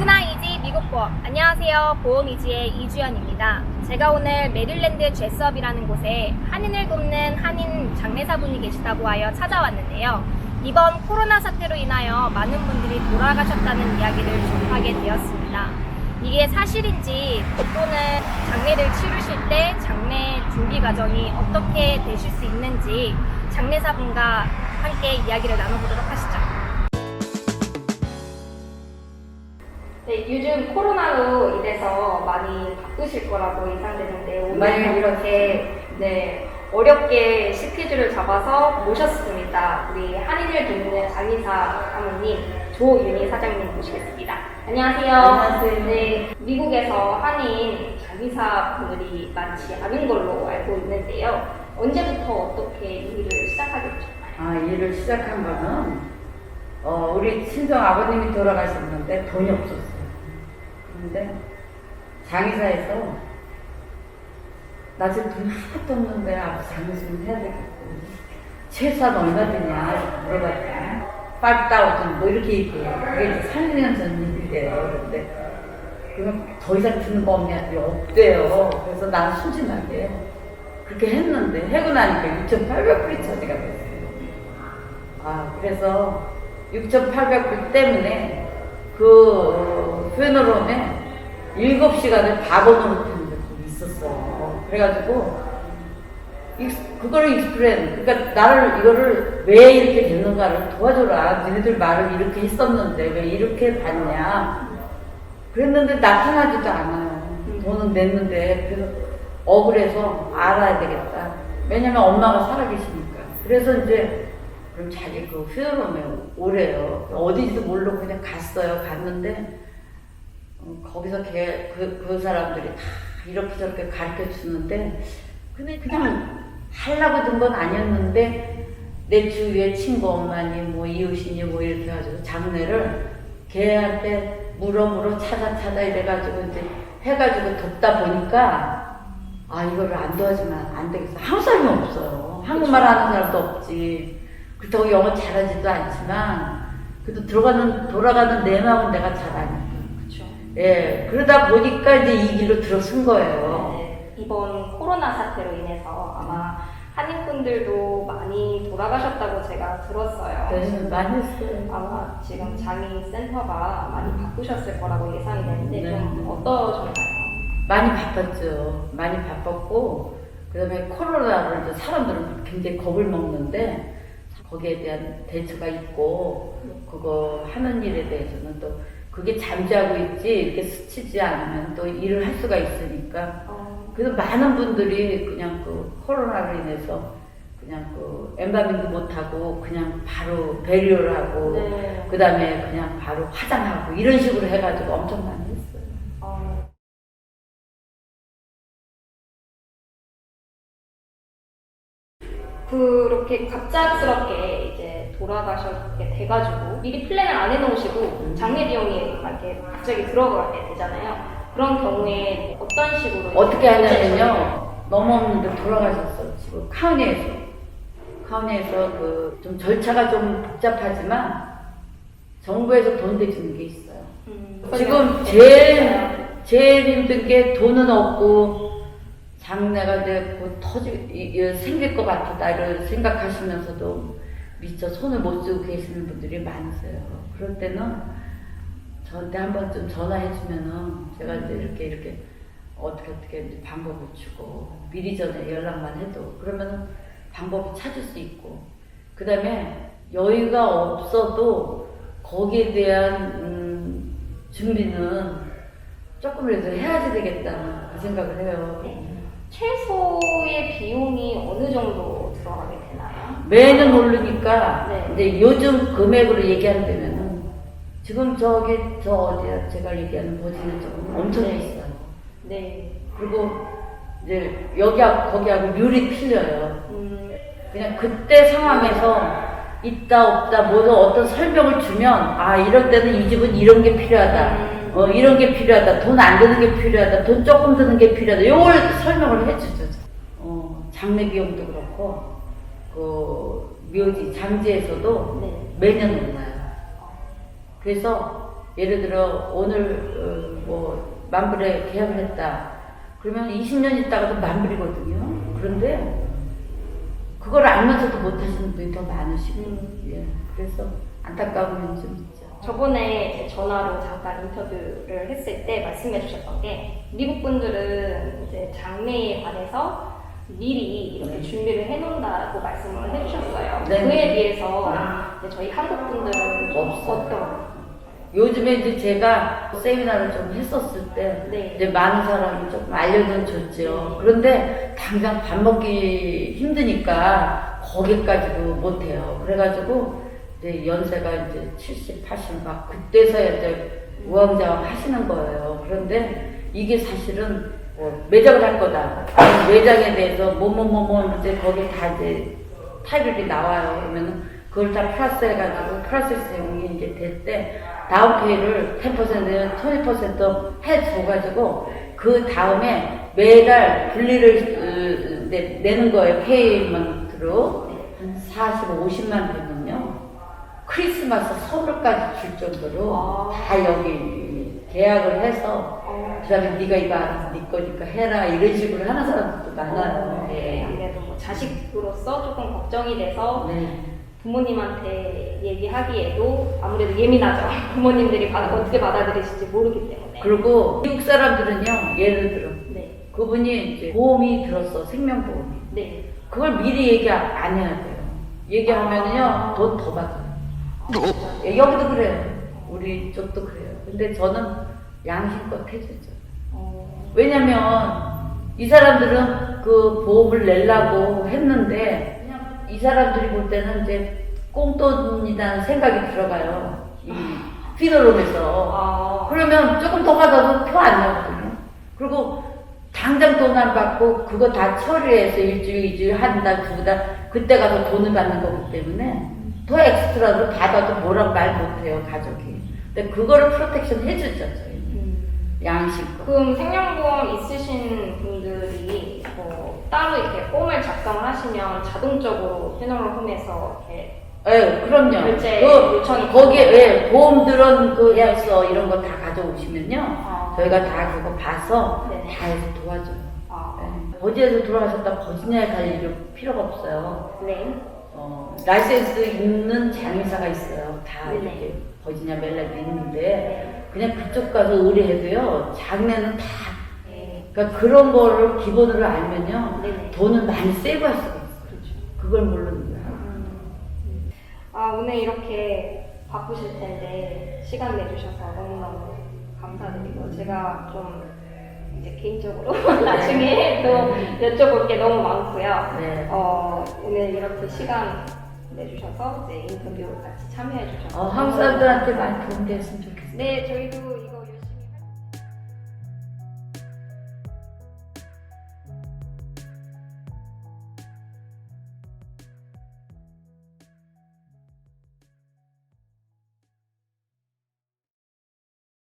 누구나이지 미국보험 안녕하세요. 보험이지의 이주연입니다. 제가 오늘 메릴랜드 제스업이라는 곳에 한인을 돕는 한인 장례사분이 계시다고 하여 찾아왔는데요. 이번 코로나 사태로 인하여 많은 분들이 돌아가셨다는 이야기를 접하게 되었습니다. 이게 사실인지 또는 장례를 치르실 때 장례 준비 과정이 어떻게 되실 수 있는지 장례사분과 함께 이야기를 나눠보도록 하시죠 네, 요즘 코로나로 인해서 많이 바쁘실 거라고 예상되는데 오늘 많이 이렇게 네, 어렵게 스케줄을 잡아서 모셨습니다. 우리 한인을 돕는 장의사 사모님 조윤희 사장님 모시겠습니다. 안녕하세요. 안녕하세요. 네, 미국에서 한인 장의사 분들이 많지 않은 걸로 알고 있는데요. 언제부터 어떻게 이 일을 시작하게 되셨나요? 아, 일을 시작한 거는, 어, 우리 친정 아버님이 돌아가셨는데 돈이 없었어요. 그런데 장의사에서 나 지금 돈 하나도 없는데 아버지 장례 좀 해야 되겠고 최소한 얼마 드냐 물어봤더니 5,000, 뭐 이렇게 얘기해요. 그게 이제 3년 전 일이래요. 그런데 그러면 더 이상 주는 거 없냐? 없대요. 그래서 난 순진하게 그렇게 했는데 해고 나니까 6,800불이 처리가 됐어요. 아, 그래서 6,800불 때문에 그 퓨너롬에 7시간을 박원으로 펴는 적이 있었어요. 그래가지고 익스- 그거를 익스프레인 그러니까 나를 이거를 왜 이렇게 됐는가를 도와줘라. 너희들 말을 이렇게 했었는데 왜 이렇게 봤냐. 그랬는데 나타나지도 않아요. 돈은 냈는데 그래서 억울해서 알아야 되겠다. 왜냐면 엄마가 살아계시니까. 그래서 이제 그럼 자기 그 퓨너롬에 오래요. 어디지도 모르고 그냥 갔어요. 갔는데 어, 거기서 걔, 그, 그 사람들이 다 이렇게 저렇게 가르쳐 주는데 근데 그냥 하려고 든 건 아니었는데 내 주위에 친구 엄마니 뭐 이웃이니 뭐 이렇게 해가지고 장례를 걔한테 물어 물어 찾아 찾아 이래가지고 이제 해가지고 돕다 보니까 아 이거를 안 도와주면 안 되겠어. 한국 사람이 없어요. 한국말 하는 사람도 없지. 그렇다고 영어 잘하지도 않지만 그래도 들어가는 돌아가는 내 마음은 내가 잘 아니까. 그렇죠. 예 그러다 보니까 이제 이 길로 들어선 거예요 네, 이번 코로나 사태로 인해서 아마 한인분들도 많이 돌아가셨다고 제가 들었어요. 네 많이 했어요 아마 지금 장의 센터가 많이 바쁘셨을 거라고 예상이 되는데 네. 좀 어떠셨나요? 많이 바빴죠. 많이 바빴고, 그 다음에 코로나를 이제 사람들은 굉장히 겁을 먹는데, 거기에 대한 대처가 있고, 그거 하는 일에 대해서는 또, 그게 잠자고 있지, 이렇게 스치지 않으면 또 일을 할 수가 있으니까. 어, 그래서 많은 분들이 그냥 그 코로나로 인해서 그냥 그 엠바밍도 못하고, 그냥 바로 베리어를 하고, 네. 그 다음에 그냥 바로 화장하고, 이런 식으로 해가지고 엄청 많이 했어요. 어, 그렇게 갑작스럽게 돌아가셨게 돼가지고 미리 플랜을 안 해놓으시고 장례 비용이 막 이렇게 갑자기 들어가게 되잖아요. 그런 경우에 어떤 식으로 어떻게 하냐면요. 너무 없는데 돌아가셨어. 지금 카운티에서. 카운티에서 그 좀 절차가 좀 복잡하지만 정부에서 돈 대주는 게 있어요. 음, 지금 제일 제일 힘든 게 돈은 없고 장래가 이제 곧 터지 생길 것 같다 이런 생각하시면서도 미처 손을 못 쓰고 계시는 분들이 많으세요. 그럴 때는 저한테 한 번쯤 전화해 주면은 제가 이제 이렇게 이렇게 어떻게 어떻게 방법을 주고 미리 전에 연락만 해도 그러면은 방법을 찾을 수 있고 그 다음에 여유가 없어도 거기에 대한 음, 준비는 조금이라도 해야지 되겠다는 그 생각을 해요. 최소의 비용이 어느 정도 들어가게 되나요? 매년 오르니까 네. 이제 요즘 금액으로 얘기하면은 지금 저기 저 어디야 제가 얘기하는 버지는 좀 엄청 네. 비싸요. 네. 그리고 이제 여기하고 거기하고 률이 틀려요. 음, 그냥 그때 상황에서 있다 없다 모두 어떤 설명을 주면 아 이럴 때는 이 집은 이런 게 필요하다. 음. 어 이런 게 필요하다. 돈 안 드는 게 필요하다. 돈 조금 드는 게 필요하다. 요걸 설명을 해주죠. 어 장례 비용도 그렇고 그 묘지 장지에서도 네. 매년 올라요. 그래서 예를 들어 오늘 어, 뭐 만불에 계약을 했다. 그러면 20년 있다가도 만불이거든요. 그런데 그걸 알면서도 못하시는 분이 더 많으시고, 예. 그래서 안타까운 면이 좀 있죠. 저번에 전화로 잠깐 인터뷰를 했을 때 말씀해 주셨던 게 미국 분들은 이제 장래에 관해서 미리 이렇게 네. 준비를 해놓는다고 말씀을 해주셨어요. 네. 그에 비해서 이제 저희 한국 분들은 좀 없어요. 어떤 요즘에 이제 제가 세미나를 좀 했었을 때 네. 이제 많은 사람이 조금 알려는 줬죠. 그런데 당장 밥 먹기 힘드니까 거기까지도 못해요. 그래가지고 이제 연세가 이제 70, 80 막 그때서야 이제 우왕좌왕 하시는 거예요. 그런데 이게 사실은 뭐 매장을 할 거다. 매장에 대해서 뭐뭐뭐뭐 이제 거기 다 이제 타입이 나와요. 그러면은 그걸 다 플러스 해가지고 프로세스 내용이 이제 될 때 다음 페이를 10% 20% 해줘가지고 그 다음에 매달 분리를 으, 내, 내는 거예요. 페이먼트로 한 40, 50만 되면요. 크리스마스 선물까지 줄 정도로 아. 다 여기 계약을 해서 어, 그다음에 네가 이거 알아서 네 거니까 해라 이런 식으로 하는 사람들도 많아요. 네, 아무래도 뭐 자식으로서 조금 걱정이 돼서 네. 부모님한테 얘기하기에도 아무래도 예민하죠. 부모님들이 받아, 어떻게 받아들이실지 모르기 때문에. 그리고 미국 사람들은요, 예를 들어 네, 그분이 이제 보험이 들었어 생명보험이 네. 그걸 미리 얘기 안 해야 돼요. 얘기하면은요 돈 더 받아요. 예, 여기도 그래요. 우리 쪽도 그래요. 근데 저는 양심껏 해줬죠. 어, 왜냐면 이 사람들은 그 보험을 내려고 했는데 이 사람들이 볼 때는 이제 꽁돈이라는 생각이 들어가요. 이 피노롬에서. 아, 그러면 조금 더 받아도 표 안 나거든요. 그리고 당장 돈 안 받고 그거 다 처리해서 일주일, 이주일, 한 달, 두 달, 그때 가서 돈을 받는 거기 때문에 더 엑스트라로 받아도 뭐라고 말 못해요, 가족이. 근데 그거를 프로텍션 해주죠. 음. 양심껏. 그럼 생명보험 있으신 분들이 뭐 따로 이렇게 폼을 작성을 하시면 자동적으로 휴너럴 홈에서 이렇게 예, 그럼요. 결제 그, 요청이 거기에, 예, 보험들은 그 해서 이런 거 다 가져오시면요. 아, 저희가 다 그거 봐서 네. 다 해서 도와줘요. 아, 예. 거지에서 돌아가셨다 버지니아에 갈 일이 필요가 없어요. 네. 어, 라이센스 있는 장의사가 있어요. 다 네네. 이렇게 버지니아 멜라도 있는데 네. 그냥 그쪽 가서 의뢰해도요. 장례는 다 네. 그러니까 그런 거를 기본으로 알면요. 네네. 돈을 많이 세이브할 수가 있어요. 그렇죠. 그걸 모르는 거야. 음. 아, 오늘 이렇게 바쁘실 텐데 시간 내주셔서 너무너무 감사드리고 제가 좀 이제 개인적으로 나중에 또 여쭤볼 게 너무 많고요. 네. 어, 오늘 이렇게 시간 내주셔서 이제 인터뷰 같이 참여해 주셔서 어, 한국 사람들한테 많이 도움됐으면 좋겠어요. 네, 저희도